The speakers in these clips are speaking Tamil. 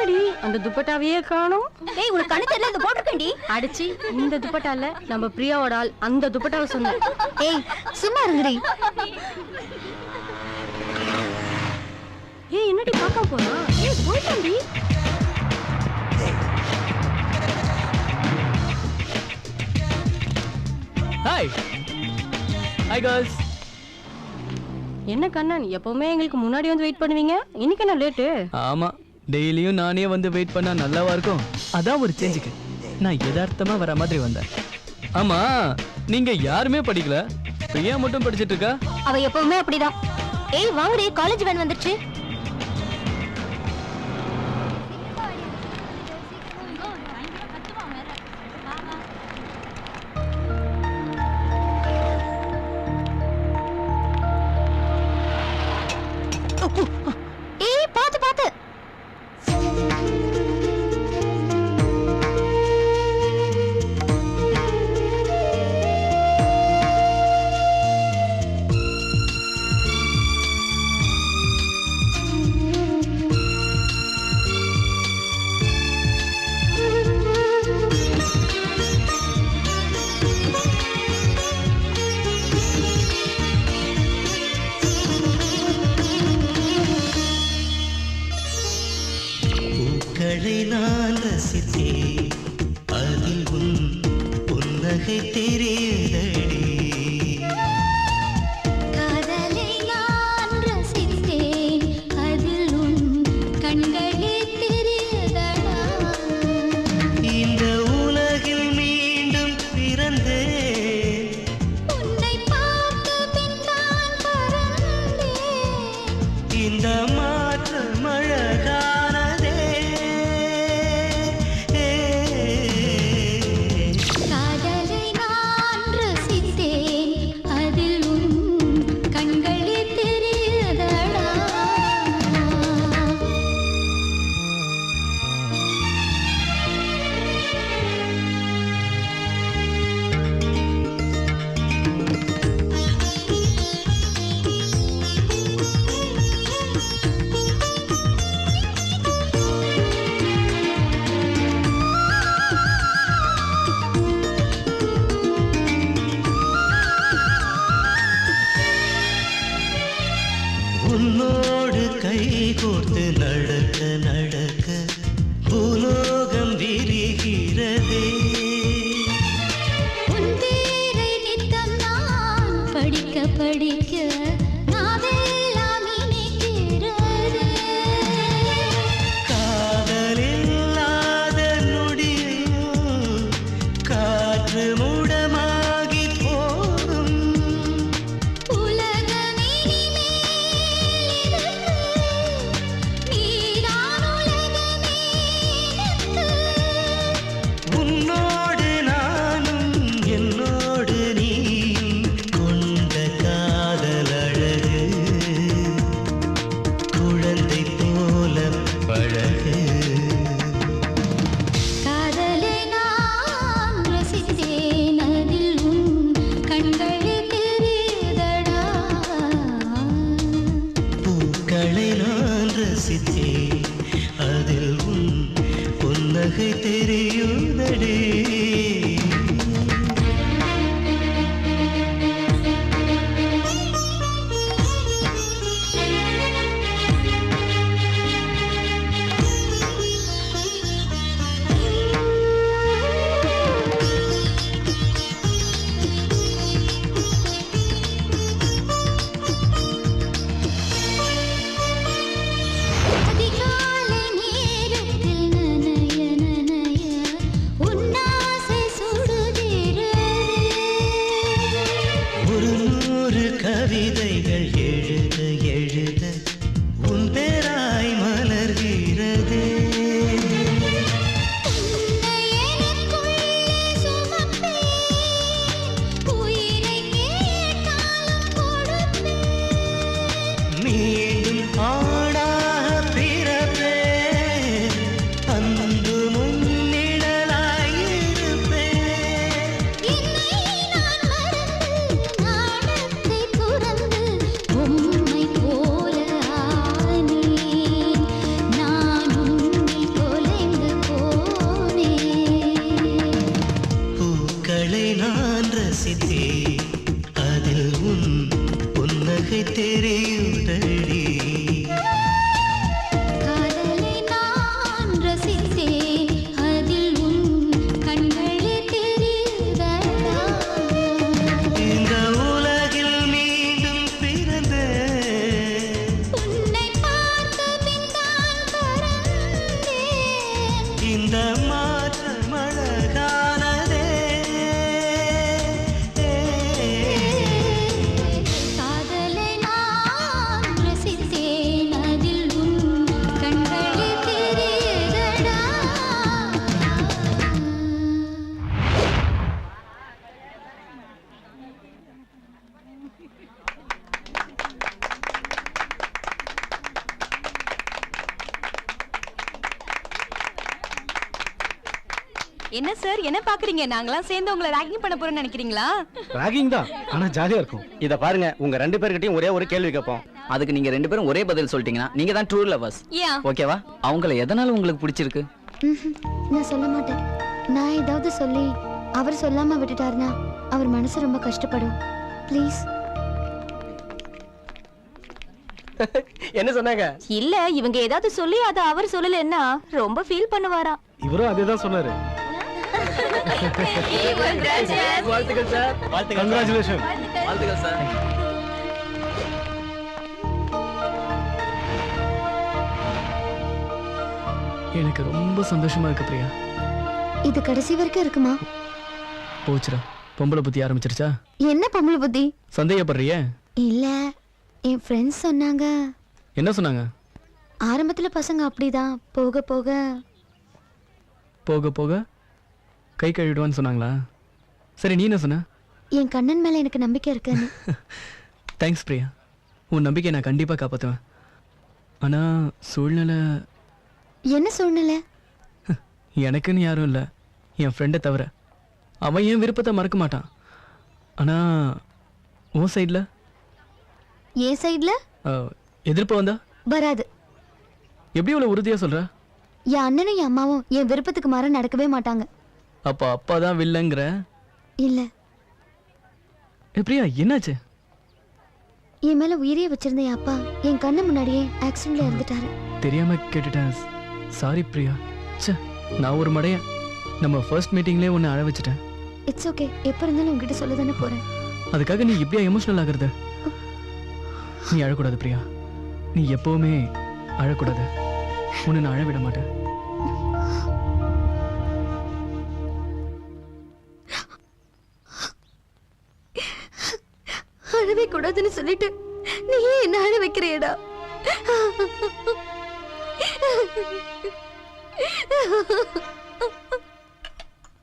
எங்கடி அந்த துப்பட்டாவையே காணோம்? டேய் உனக்கு கண்ணு தெரியல இந்த போட்டுருக்கேன்டி. அடிச்சு இந்த துப்பட்டால நம்ம பிரியாவோட ஆள் அந்த துப்பட்டாவை சொன்னேன் ஏய் சும்மா இருங்கடி. ஏய் என்னடி பார்க்க போறா? ஏய் போயிட்டாண்டி ஹாய் ஹாய் கேர்ள்ஸ் என்ன கண்ணன் எப்பவுமே எங்களுக்கு முன்னாடி வந்து வெயிட் பண்ணுவீங்க? இன்னைக்கு என்ன லேட்டு ஆமா. டெய்லியும் நானே வந்து வெயிட் பண்ணா நல்லாவா இருக்கும்? அதான் ஒரு சேஞ்சுக்கு நான் யதார்த்தமா வர மாதிரி வந்தேன். ஆமா நீங்க யாருமே படிக்கல. பிரியா மட்டும் படிச்சிட்டு இருக்கா? அவ எப்பவுமே அப்படிதான். ஏய் வாங்கடி காலேஜ் வேன் வந்துருச்சு. உன்னோடு கை கோர்த்து நடக்க நடக்க பூலோகம் விரிகிறதே. படிக்க படிக்க கவிதைகள் எழுத. என்ன சார் என்ன பாக்குறீங்க? நாங்களாம் சேர்ந்து உங்களை ராகிங் பண்ண போறோம்னு நினைக்கிறீங்களா? ராகிங் தான் ஆனா ஜாலியா இருக்கும். இத பாருங்க உங்க ரெண்டு பேர்கிட்டயும் ஒரே ஒரு கேள்வி கேட்போம் அதுக்கு நீங்க ரெண்டு பேரும் ஒரே பதில் சொல்லிட்டீங்கன்னா நீங்க தான் ட்ரூ லவர்ஸ் ஏன் ஓகேவா அவங்கள எதனால உங்களுக்கு பிடிச்சிருக்கு. நான் சொல்ல மாட்டேன். நான் ஏதாவது சொல்லி அவர் சொல்லாம விட்டுட்டாருன்னா அவர் மனசு ரொம்ப கஷ்டப்படும். ப்ளீஸ் என்ன சொன்னாங்க? இல்ல இவங்க ஏதாவது சொல்லி அத அவர் சொல்லலன்னா ரொம்ப ஃபீல் பண்ணுவாராம். இவரும் அதே தான் சொன்னாரு. வாழ்த்துக்கள் சார் கங்க்ராச்சுலேஷன் வாழ்த்துக்கள் சார் எனக்கு ரொம்ப சந்தோஷமா இருக்கு பிரியா. இது கடைசி வரைக்கும் இருக்குமா? போச்சுடா. பொம்பளை புத்தி ஆரம்பிச்சிருச்சா? என்ன பொம்பளை புத்தி? சந்தேகப்படுறிய? இல்ல என் ஃப்ரெண்ட்ஸ் சொன்னாங்க. என்ன சொன்னாங்க? ஆரம்பத்துல பசங்க அப்படிதான். போக போக போக போக? கை கழுவிடுவான்னு சொன்னாங்களா? சரி நீ என்ன சொன்ன? என் கண்ணன் மேல எனக்கு நம்பிக்கை இருக்குன்னு தேங்க்ஸ் பிரியா. உன் நம்பிக்கை நான் கண்டிப்பாக காப்பாற்றுவேன் ஆனால் சூழ்நிலை என்ன சூழ்நிலை? எனக்குன்னு யாரும் இல்லை. என் ஃப்ரெண்டை தவிர. அவன் என் விருப்பத்தை மறக்க மாட்டான். ஆனால் உன் சைடில் என் சைடுல எதிர்ப்பு வந்தா? வராது. எப்படி இவ்வளோ உறுதியாக சொல்கிற என் அண்ணனும் என் அம்மாவும் என் விருப்பத்துக்கு மாற நடக்கவே மாட்டாங்க. அப்போ அப்பா தான் வில்லங்கிற? இல்ல. பிரியா என்னாச்சு? என் மேல உயிரியே வச்சிருந்த என் அப்பா என் கண்ணு முன்னாடியே ஆக்சிடென்ட்ல இறந்துட்டாரு. தெரியாமல் கேட்டுட்டேன். சாரி பிரியா. ச்சே நான் ஒரு மடையன் நம்ம ஃபர்ஸ்ட் மீட்டிங்லேயே ஒன்று அழ வச்சுட்டேன். இட்ஸ் ஓகே எப்ப இருந்தாலும் உங்ககிட்ட சொல்ல தானே போறேன். அதுக்காக நீ இப்படியா எமோஷனல் ஆகுறது? நீ அழக்கூடாது பிரியா. நீ எப்பவுமே அழக்கூடாது. உன்னை நான் அழ விட மாட்டேன்.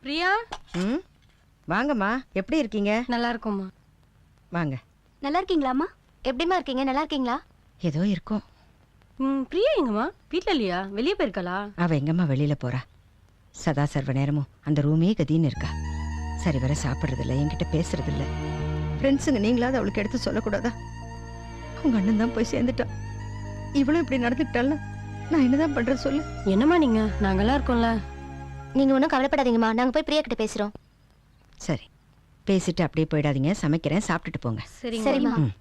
பிரியா? ம்? வாங்கம்மா. எப்படி இருக்கீங்க? நல்லா இருக்கும்மா வாங்க. நல்லா இருக்கீங்களாம்மா எப்படிமா இருக்கீங்க? நல்லா இருக்கீங்களா ஏதோ இருக்கும். ம் பிரியா எங்கம்மா? வீட்ல இல்லையா? வெளியே போயிருக்கலா அவ எங்கம்மா வெளியில போறா? சதா சர்வ நேரமும் அந்த ரூமே கதின்னு இருக்கா. சரி வர சாப்பிட்றதில்ல. என்கிட்ட பேசுறதில்ல. ஃப்ரெண்ட்ஸுங்க நீங்களாவது அவளுக்கு எடுத்து சொல்லக்கூடாதா? உங்க அண்ணன் தான் போய் சேர்ந்துட்டான். இவளும் இப்படி நடந்துக்கிட்டால நான் என்னதான் பண்றது சொல்லு. என்னம்மா நீங்க? நாங்கெல்லாம் இருக்கோம்ல. நீங்க ஒன்றும் கவலைப்படாதீங்கம்மா. நாங்க போய் பிரியா கிட்ட பேசுறோம். சரி. பேசிட்டு அப்படியே போயிடாதீங்க. சமைக்கிறேன். சாப்பிட்டுட்டு போங்க. சரிங்க சரிம்மா. ம்.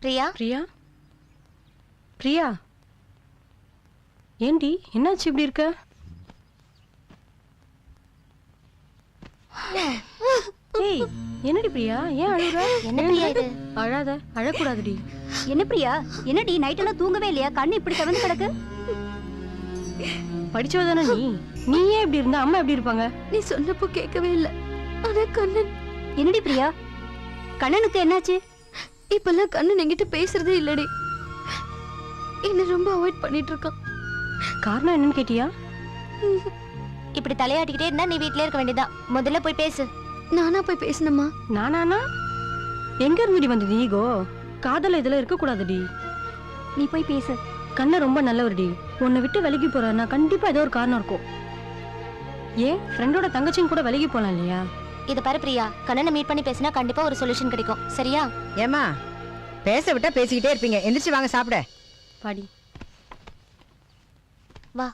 பிரியா? பிரியா? பிரியா? ஏண்டி? என்னாச்சு இப்படி இருக்க? ஏய் என்னடி பிரியா? ஏன் அழுகுற? என்ன பிரியா இது? அழாத அழக்கூடாதுடி. என்ன பிரியா? என்னடி நைட் எல்லாம் தூங்கவே இல்லையா? கண்ணு இப்படி தவிர்த்து கிடக்கு. படிச்சவ தானே நீ? நீ ஏன் இப்படி இருந்தா? அம்மா எப்படி இருப்பாங்க? நீ சொன்னப்போ கேட்கவே இல்லை. ஆனா கண்ணன் என்னடி பிரியா? கண்ணனுக்கு என்னாச்சு? இப்பெல்லாம் கண்ணன் என்கிட்ட பேசுறதே இல்லடி. என்ன ரொம்ப அவாய்ட் பண்ணிட்டு இருக்கான். காரணம் என்னன்னு கேட்டியா? இப்படி தலையாட்டிக்கிட்டே இருந்தா நீ வீட்லயே இருக்க வேண்டியதான் முதல்ல போய் பேசு. நானா போய் பேசணுமா? நானானா? எங்க இருந்துடி வந்தது ஈகோ? காதல் இதுல இருக்க கூடாதுடி நீ போய் பேசு. கண்ணை ரொம்ப நல்லவர்டி. உன்னை விட்டு விலகி போறான்னா கண்டிப்பா ஏதோ ஒரு காரணம் இருக்கும். ஏன்? ஃப்ரெண்டோட தங்கச்சியும் கூட விலகி போலாம் இல்லையா? இத பாரு பிரியா. கண்ணனை மீட் பண்ணி பேசினா கண்டிப்பா ஒரு சொல்யூஷன் கிடைக்கும். சரியா? ஏமா பேச விட்டா பேசிக்கிட்டே இருப்பீங்க. எந்திரிச்சு வாங்க சாப்பிட. பாடி வா.